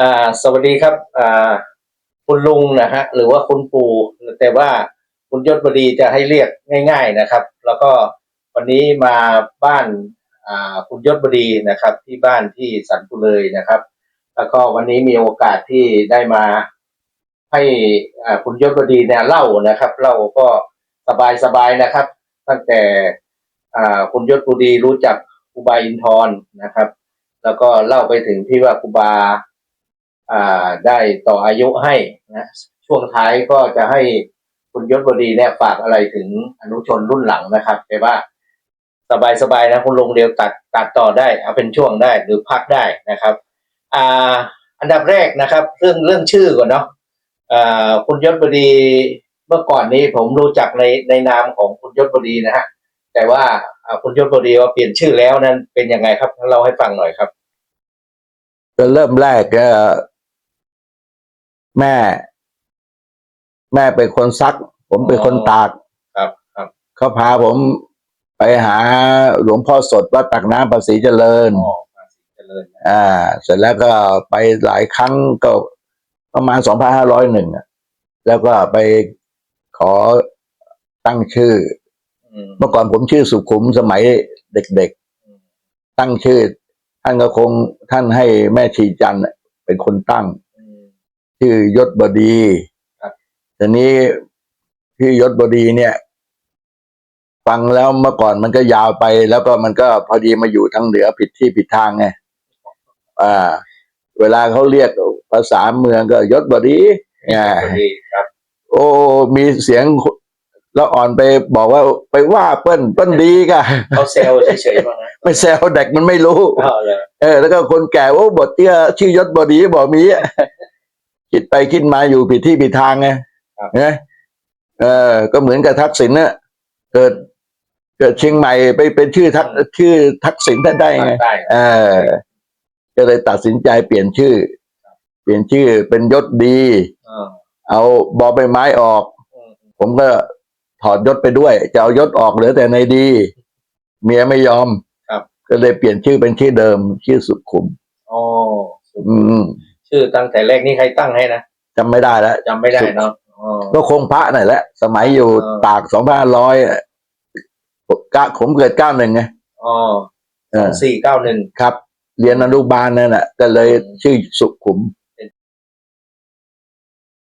อ่าสวัสดีครับอ่าคุณลุงนะฮะหรือว่าคุณปู่แต่ว่าคุณยศบดีจะให้เรียกง่าย ๆนะครับ แล้วก็วันนี้มาบ้านอ่าคุณยศบดีนะครับ ที่บ้านที่สันปุเลยนะครับ แล้วก็วันนี้มีโอกาสที่ได้มาให้อ่าคุณยศบดีเนี่ยเล่านะครับเล่าก็สบายๆนะครับ ตั้งแต่อ่าคุณยศบดีรู้จักครูบาอินทร์นะครับ แล้วก็เล่าไปถึงที่ว่าครูบาอ่า ได้ต่ออายุให้นะช่วงท้ายก็จะให้คุณยศบดีเนี่ยฝากอะไรถึงอนุชนรุ่นหลังนะครับแต่ว่าสบายๆนะคุณลงเดียวตัดตัดต่อได้ เอาเป็นช่วงได้หรือพักได้นะครับอ่าอันดับแรกนะครับ เรื่องเรื่องชื่อก่อนเนาะอ่าคุณยศบดีเมื่อก่อนนี้ผมรู้จักในในนามของคุณยศบดีนะฮะแต่ว่าอ่าคุณยศบดีว่าเปลี่ยนชื่อแล้วนั้นเป็นยังไงครับเล่าให้ฟังหน่อยครับก็เริ่มแรกก็ แม่ แม่เป็นคนซัก ผมเป็นคนตากครับ ครับเขาพาผมไปหาหลวงพ่อสดวัดปากน้ำภาษีเจริญ อ๋อภาษีเจริญนะอ่า เสร็จแล้วก็ไปหลายครั้งก็ประมาณสองพันห้าร้อยหนึ่งแล้วก็ไปขอตั้งชื่อ อืม เมื่อก่อนผมชื่อสุขุมสมัยเด็กๆ ตั้งชื่อ ท่านก็คงท่านให้แม่ชีจันทร์เป็นคนตั้งอืม ชื่อยศบดีครับทีนี้ชื่อยศบดีเนี่ย ฟังแล้วเมื่อก่อนมันก็ยาวไป แล้วก็มันก็พอดีมาอยู่ทางเหนือผิดที่ผิดทางไงอ่า เวลาเขาเรียกภาษาเมืองก็ยศบดีอ่าสวัสดีครับโอ้มีเสียงแล้วอ่อนไปบอกว่าไปว่าเปิ้ลเปิ้ลดีกะเขาเซลเฉยๆบ้างนะไม่แซวเด็กมันไม่รู้เอาเลยเออแล้วก็คนแก่โอ้บทเตี้ยชื่อยศบดีบอกมีอะ คิดไปคิดมาอยู่ผิดที่ผิดทางไงนะเออก็เหมือนกับทักษิณน่ะเกิดเกิดเชียงใหม่ไปเป็นชื่อทักชื่อทักษิณท่านได้ไงได้เออก็เลยตัดสินใจเปลี่ยนชื่อ เปลี่ยนชื่อเป็นยศดีเออเอาบอใบไม้ออกอืมผมก็ถอดยศไปด้วย จะเอายศออกเหลือแต่ในดี เมียไม่ยอมครับก็เลยเปลี่ยนชื่อเป็นชื่อเดิม ชื่อสุขุมอ๋ออืม ชื่อตั้งแต่แรกนี่ใครตั้งให้นะจำไม่ได้แล้วจำไม่ได้เนาะอ๋อ ก็คงพระหน่อยแหละ สมัยอยู่เออ ตากสองพันร้อยก้าผมเกิดเก้าหนึ่งไงอ๋อเออสี่เก้าหนึ่ง ครับ เรียนอนุบาลนั่นแหละก็เลยอืมชื่อสุขุม